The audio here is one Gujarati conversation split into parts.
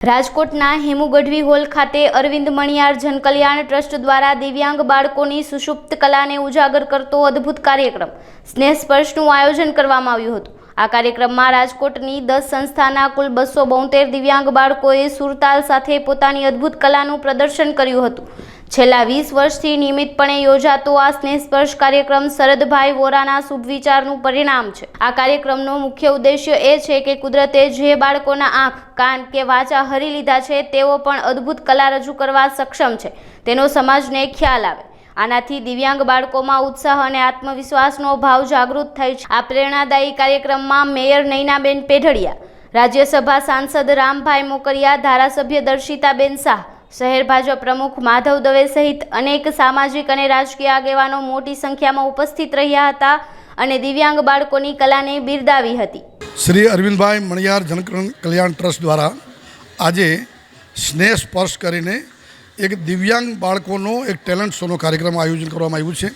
રાજકોટના હેમુગઢવી હોલ ખાતે અરવિંદ મણિયાર જનકલ્યાણ ટ્રસ્ટ દ્વારા દિવ્યાંગ બાળકોની સુષુપ્ત કલાને ઉજાગર કરતો અદ્ભુત કાર્યક્રમ સ્નેહ સ્પર્શનું આયોજન કરવામાં આવ્યું હતું. આ કાર્યક્રમમાં રાજકોટની દસ સંસ્થાના કુલ બસો બોતેર દિવ્યાંગ બાળકોએ સુરતાલ સાથે પોતાની અદ્ભુત કલાનું પ્રદર્શન કર્યું હતું. છેલ્લા વીસ વર્ષથી નિયમિતપણે યોજાતો આ સ્નેહ સ્પર્શ કાર્યક્રમ શરદભાઈ વોરાના શુભ વિચારનું પરિણામ છે. આ કાર્યક્રમનો મુખ્ય ઉદ્દેશ્ય એ છે કે કુદરતે જે બાળકોના આંખ, કાન કે વાચા હરી લીધા છે, તેઓ પણ અદ્ભુત કલા રજૂ કરવા સક્ષમ છે. તેનો સમાજને ખ્યાલ આવે. આનાથી દિવ્યાંગ બાળકોમાં ઉત્સાહ અને આત્મવિશ્વાસનો ભાવ જાગૃત થાય છે. આ પ્રેરણાદાયી કાર્યક્રમમાં મેયર નૈનાબેન પેઢડિયા, રાજ્યસભા સાંસદ રામભાઈ મોકરિયા, ધારાસભ્ય દર્શિતાબેન શાહ, શહેર ભાજપ પ્રમુખ માધવ દવે સહિત અનેક સામાજિક અને રાજકીય આગેવાનો મોટી સંખ્યામાં ઉપસ્થિત રહ્યા હતા અને દિવ્યાંગ બાળકોની કલાને બિરદાવી હતી. શ્રી અરવિંદભાઈ મણિયાર જનકલ્યાણ ટ્રસ્ટ દ્વારા આજે સ્નેહ સ્પર્શ કરીને એક દિવ્યાંગ બાળકોનો એક ટેલેન્ટ શોનો કાર્યક્રમ આયોજન કરવામાં આવ્યું છે.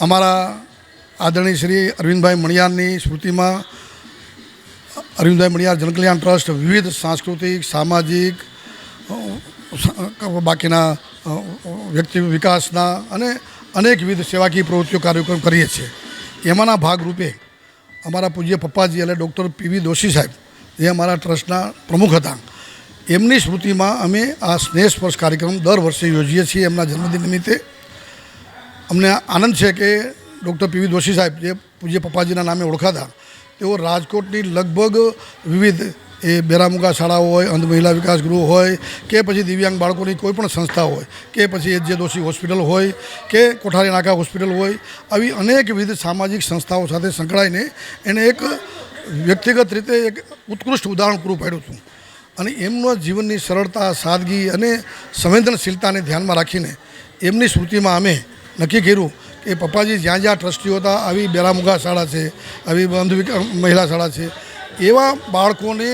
અમારા આદરણીય શ્રી અરવિંદભાઈ મણિયારની સ્મૃતિમાં અરવિંદભાઈ મણિયાર જનકલ્યાણ ટ્રસ્ટ વિવિધ સાંસ્કૃતિક, સામાજિક બાકીના વ્યક્તિ વિકાસના અને અનેકવિધ સેવાકીય પ્રવૃત્તિઓ કાર્યક્રમ કરીએ છીએ. એમાંના ભાગરૂપે અમારા પૂજ્ય પપ્પાજી એટલે ડૉક્ટર પીવી દોશી સાહેબ જે અમારા ટ્રસ્ટના પ્રમુખ હતા. એમની સ્મૃતિમાં અમે આ સ્નેહ સ્પર્શ કાર્યક્રમ દર વર્ષે યોજીએ છીએ એમના જન્મદિન નિમિત્તે. અમને આનંદ છે કે ડૉક્ટર પીવી જોશી સાહેબ જે પૂજ્ય પપ્પાજીના નામે ઓળખાતા, તેઓ રાજકોટની લગભગ વિવિધ એ બેરામુગા શાળાઓ હોય, અંધ મહિલા વિકાસ ગૃહ હોય, કે પછી દિવ્યાંગ બાળકોની કોઈ પણ સંસ્થા હોય, કે પછી એ જે દોષી હોસ્પિટલ હોય, કે કોઠારી નાકા હોસ્પિટલ હોય, આવી અનેકવિધ સામાજિક સંસ્થાઓ સાથે સંકળાઈને એને એક વ્યક્તિગત રીતે એક ઉત્કૃષ્ટ ઉદાહરણ પૂરું પાડ્યું હતું. અને એમનો જીવનની સરળતા, સાદગી અને સંવેદનશીલતાને ધ્યાનમાં રાખીને એમની સ્મૃતિમાં અમે નક્કી કર્યું કે પપ્પાજી જ્યાં જ્યાં ટ્રસ્ટીઓ હતા, આવી બેરામુગા શાળા છે, આવી બંધ મહિલા શાળા છે, એવા બાળકોને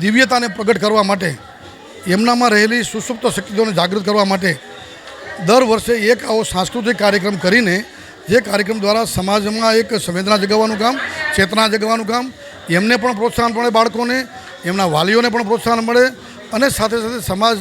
દિવ્યતાને પ્રગટ કરવા માટે, એમનામાં રહેલી સુસુપ્ત શક્તિઓને જાગૃત કરવા માટે દર વર્ષે એક આવો સાંસ્કૃતિક કાર્યક્રમ કરીને જે કાર્યક્રમ દ્વારા સમાજમાં એક સંવેદના જગાવવાનું કામ, ચેતના જગાવવાનું કામ એમને પણ પ્રોત્સાહન મળે બાળકોને, એમના વાલીઓને પણ પ્રોત્સાહન મળે અને સાથે સાથે સમાજ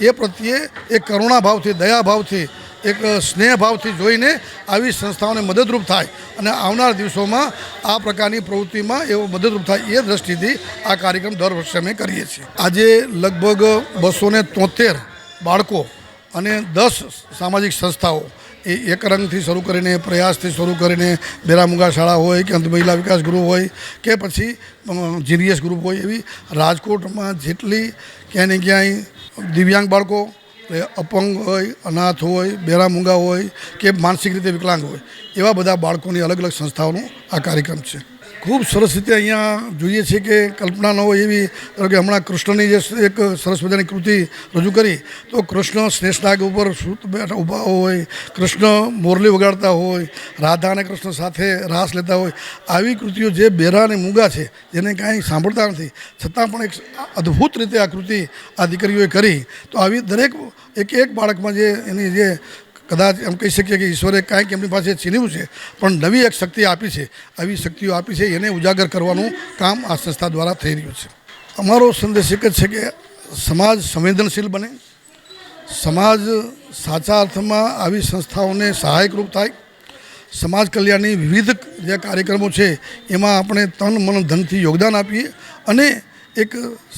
એ પ્રત્યે એક કરુણાભાવથી, દયાભાવથી, એક સ્નેહભાવથી જોઈને આવી સંસ્થાઓને મદદરૂપ થાય અને આવનાર દિવસોમાં આ પ્રકારની પ્રવૃત્તિમાં એવો મદદરૂપ થાય એ દ્રષ્ટિથી આ કાર્યક્રમ દર વર્ષે અમે કરીએ છીએ. આજે લગભગ બસો તોતેર બાળકો અને દસ સામાજિક સંસ્થાઓ એ એક રંગથી શરૂ કરીને પ્રયાસથી શરૂ કરીને બેરામુગા શાળા હોય કે અંત મહિલા વિકાસ ગ્રુપ હોય કે પછી જીડીએસ ગ્રુપ હોય એવી રાજકોટમાં જેટલી ક્યાંય ને ક્યાંય દિવ્યાંગ બાળકો અપંગ હોય, અનાથ હોય બેરામુંગા હોય કે માનસિક રીતે વિકલાંગ હોય, એવા બધા બાળકોની અલગ અલગ સંસ્થાઓનો આ કાર્યક્રમ છે. ખૂબ સરસ રીતે અહીંયા જોઈએ છીએ કે કલ્પના ન હોય એવી, ધારો કે હમણાં કૃષ્ણની જે એક સરસ મજાની કૃતિ રજૂ કરી, તો કૃષ્ણ સ્નેહનાગ ઉપર ઊભા હોય, કૃષ્ણ મોરલી વગાડતા હોય, રાધા અને કૃષ્ણ સાથે રાસ લેતા હોય, આવી કૃતિઓ જે બેરા અને મૂંગા છે જેને કાંઈ સાંભળતા નથી. છતાં પણ એક અદ્ભુત રીતે આ કૃતિ આ દીકરીઓએ કરી. તો આવી દરેક એક એક બાળકમાં જે એની જે કદાચ એમ કહી શકીએ કે ઈશ્વરે કાંઈક એમની પાસે છીનવ્યું છે, પણ નવી એક શક્તિ આપી છે, આવી શક્તિઓ આપી છે, એને ઉજાગર કરવાનું કામ આ સંસ્થા દ્વારા થઈ રહ્યું છે. અમારો સંદેશ એક જ છે કે સમાજ સંવેદનશીલ બને. સમાજ સાચા અર્થમાં આવી સંસ્થાઓને સહાયકરૂપ થાય. સમાજ કલ્યાણની વિવિધ જે કાર્યક્રમો છે, એમાં આપણે તન, મન, ધનથી યોગદાન આપીએ અને એક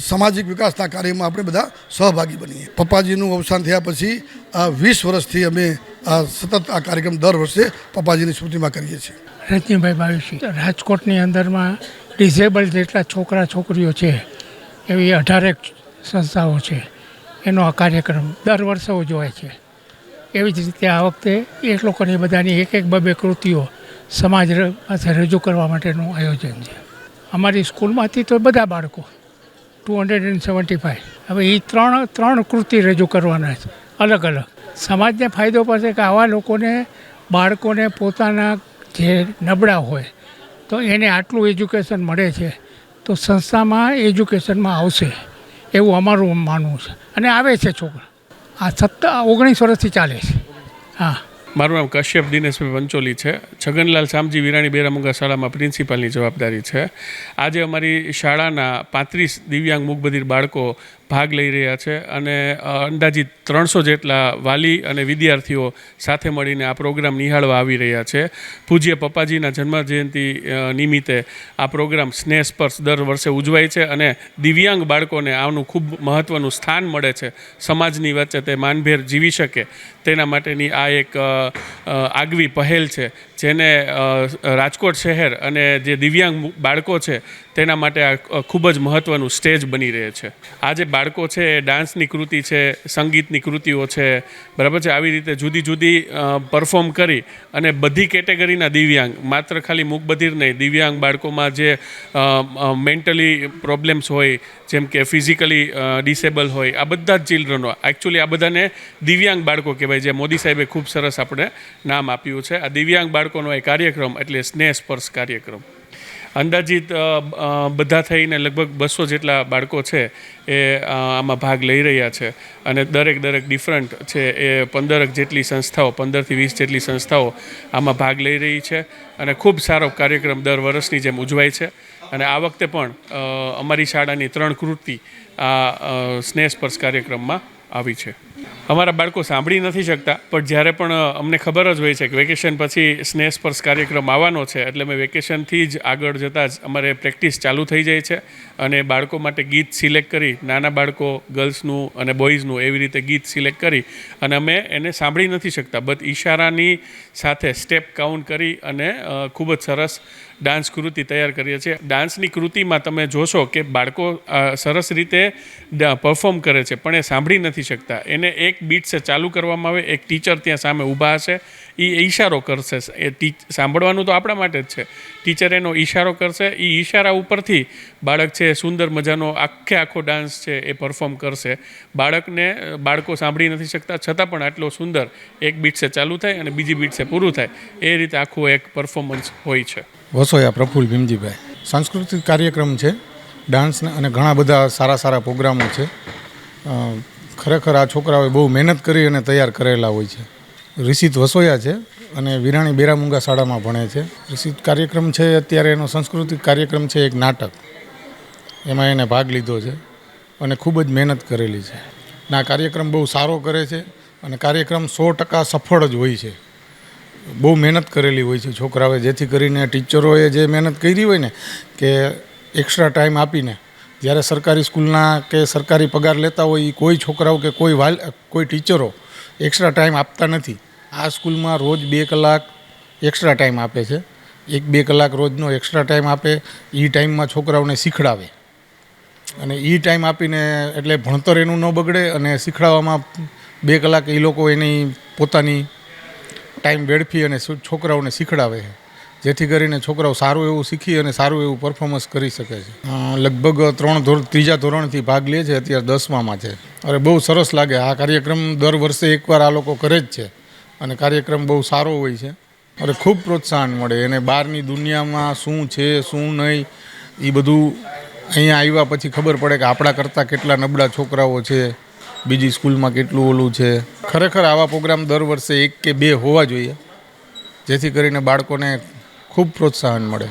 સામાજિક વિકાસના કાર્યમાં આપણે બધા સહભાગી બનીએ. પપ્પાજીનું અવસાન થયા પછી આ વીસ વર્ષથી અમે આ સતત આ કાર્યક્રમ દર વર્ષે પપ્પાજીની સ્મૃતિમાં કરીએ છીએ. રજનીભાઈ બાવીસી રાજકોટની અંદરમાં ડિઝેબલ જેટલા છોકરા છોકરીઓ છે, એવી અઢારેક સંસ્થાઓ છે, એનો આ કાર્યક્રમ દર વર્ષે ઉજવાય છે. એવી જ રીતે આ વખતે એ લોકોની બધાની એક એક બબે કૃતિઓ સમાજ પાસે રજૂ કરવા માટેનું આયોજન છે. અમારી સ્કૂલમાંથી તો બધા બાળકો two hundred and seventy five હવે એ ત્રણ ત્રણ કૃતિ રજૂ કરવાના છે, અલગ અલગ. સમાજને ફાયદો પડશે કે આવા લોકોને, બાળકોને પોતાના જે નબળા હોય, તો એને આટલું એજ્યુકેશન મળે છે, તો સંસ્થામાં એજ્યુકેશનમાં આવશે, એવું અમારું માનવું છે. અને આવે છે છોકરા. આ સત્તા ઓગણીસ વર્ષથી ચાલે છે. હા. મારું નામ કશ્યપ દિનેશભાઈ પંચોલી છે. છગનલાલ શામજી વિરાણી બેરામુંગા શાળામાં પ્રિન્સિપાલની જવાબદારી છે. આજે અમારી શાળાના પાંત્રીસ દિવ્યાંગ મૂકબધિર બાળકો ભાગ લઈ રહ્યા છે અને અંદાજિત ત્રણસો જેટલા વાલી અને વિદ્યાર્થીઓ સાથે મળીને આ પ્રોગ્રામ નિહાળવા આવી રહ્યા છે. પૂજ્ય પપ્પાજીના જન્મજયંતિ નિમિત્તે આ પ્રોગ્રામ સ્નેહ સ્પર્શ દર વર્ષે ઉજવાય છે અને દિવ્યાંગ બાળકોને આનું ખૂબ મહત્ત્વનું સ્થાન મળે છે. સમાજની વચ્ચે તે માનભેર જીવી શકે. તેના માટેની આ એક આગવી પહેલ છે. જેને રાજકોટ શહેર અને જે દિવ્યાંગ બાળકો છે, તેના માટે આ ખૂબ જ મહત્ત્વનું સ્ટેજ બની રહે છે. આ જે બાળકો છે, એ ડાન્સની કૃતિ છે, સંગીતની કૃતિઓ છે, બરાબર છે? આવી રીતે જુદી જુદી પરફોર્મ કરી અને બધી કેટેગરીના દિવ્યાંગ, માત્ર ખાલી મૂકબધિર નહીં, દિવ્યાંગ બાળકોમાં જે મેન્ટલી પ્રોબ્લેમ્સ હોય, જેમ કે ફિઝિકલી ડિસેબલ હોય, આ બધા જ ચિલ્ડ્રનો એકચ્યુઅલી આ બધાને દિવ્યાંગ બાળકો કહેવાય, જે મોદી સાહેબે ખૂબ સરસ આપણે નામ આપ્યું છે. આ દિવ્યાંગ બાળકોનો એ કાર્યક્રમ એટલે સ્નેહ સ્પર્શ કાર્યક્રમ. અંદાજિત બધા થઈને લગભગ બસો જેટલા બાળકો છે એ આમાં ભાગ લઈ રહ્યા છે. અને દરેક દરેક ડિફરન્ટ છે એ પંદરક જેટલી સંસ્થાઓ, પંદરથી વીસ જેટલી સંસ્થાઓ આમાં ભાગ લઈ રહી છે. અને ખૂબ સારો કાર્યક્રમ દર વર્ષની જેમ ઉજવાય છે. અને આ વખતે પણ અમારી શાળાની ત્રણ કૃતિ આ સ્નેહ સ્પર્શ કાર્યક્રમમાં આવી છે. અમારા બાળકો સાંભળી નથી શકતા, પણ જ્યારે પણ અમને ખબર જ હોય છે કે વેકેશન પછી સ્નેહ સ્પર્શ કાર્યક્રમ આવવાનો છે, એટલે અમે વેકેશનથી જ આગળ જતાં જ અમારે પ્રેક્ટિસ ચાલુ થઈ જાય છે અને બાળકો માટે ગીત સિલેક્ટ કરી, નાના બાળકો, ગર્લ્સનું અને બોયઝનું એવી રીતે ગીત સિલેક્ટ કરી અને અમે એને સાંભળી નથી શકતા. બટ ઈશારાની સાથે સ્ટેપ કાઉન્ટ કરી અને ખૂબ જ સરસ ડાન્સ કૃતિ તૈયાર કરીએ છીએ. ડાન્સની કૃતિમાં તમે જોશો કે બાળકો સરસ રીતે પરફોર્મ કરે છે, પણ એ સાંભળી નથી શકતા. એને એક બીટ્સે ચાલુ કરવામાં આવે, એક ટીચર ત્યાં સામે ઊભા હશે એ ઈશારો કરશે. એ ટીચ સાંભળવાનું તો આપણા માટે જ છે. ટીચર એનો ઈશારો કરશે એ ઈશારા ઉપરથી બાળક છે સુંદર મજાનો આખે આખો ડાન્સ છે એ પરફોર્મ કરશે. બાળકને, બાળકો સાંભળી નથી શકતા, છતાં પણ આટલો સુંદર એક બીટ્સે ચાલુ થાય અને બીજી બીટ્સે પૂરું થાય. એ રીતે આખું એક પરફોર્મન્સ હોય છે. વસોયા પ્રફુલ્લ ભીમજીભાઈ. સાંસ્કૃતિક કાર્યક્રમ છે ડાન્સના અને ઘણા બધા સારા સારા પ્રોગ્રામો છે. ખરેખર આ છોકરાઓએ બહુ મહેનત કરી અને તૈયાર કરેલા હોય છે. રિષિત વસોયા છે અને વિરાણી બેરામુંગા શાળામાં ભણે છે. રિષિત કાર્યક્રમ છે, અત્યારે એનો સાંસ્કૃતિક કાર્યક્રમ છે એક નાટક. એમાં એને ભાગ લીધો છે અને ખૂબ જ મહેનત કરેલી છે. ના કાર્યક્રમ બહુ સારો કરે છે અને કાર્યક્રમ સો ટકા સફળ જ હોય છે. બહુ મહેનત કરેલી હોય છે છોકરાઓએ, જેથી કરીને ટીચરોએ જે મહેનત કરી હોય ને કે એક્સ્ટ્રા ટાઈમ આપીને જ્યારે સરકારી સ્કૂલના કે સરકારી પગાર લેતા હોય એ કોઈ છોકરાઓ કે કોઈ વાલ, કોઈ ટીચરો એક્સ્ટ્રા ટાઈમ આપતા નથી. આ સ્કૂલમાં રોજ બે કલાક એક્સ્ટ્રા ટાઈમ આપે છે. એક બે કલાક રોજનો એક્સ્ટ્રા ટાઈમ આપે એ ટાઈમમાં છોકરાઓને શીખડાવે. અને એ ટાઈમ આપીને એટલે ભણતર એનું ન બગડે અને શીખડાવવામાં બે કલાક એ લોકો એની પોતાની ટાઈમ વેડફી અને છોકરાઓને શીખડાવે છે. જેથી કરીને છોકરાઓ સારું એવું શીખી અને સારું એવું પરફોર્મન્સ કરી શકે છે. લગભગ ત્રણ ધોરણ ત્રીજા ધોરણથી ભાગ લે છે, અત્યારે દસમામાં છે. અરે, બહુ સરસ લાગે. આ કાર્યક્રમ દર વર્ષે એકવાર આ લોકો કરે જ છે. અને કાર્યક્રમ બહુ સારો હોય છે. અરે, ખૂબ પ્રોત્સાહન મળે. એને બહારની દુનિયામાં શું છે, શું નહીં એ બધું અહીંયા આવ્યા પછી ખબર પડે કે આપણા કરતાં કેટલા નબળા છોકરાઓ છે. બીજી સ્કૂલમાં કેટલું ઓલું છે? ખરેખર આવા પ્રોગ્રામ દર વર્ષે એક કે બે હોવા જોઈએ, જેથી કરીને બાળકોને ખૂબ પ્રોત્સાહન મળે.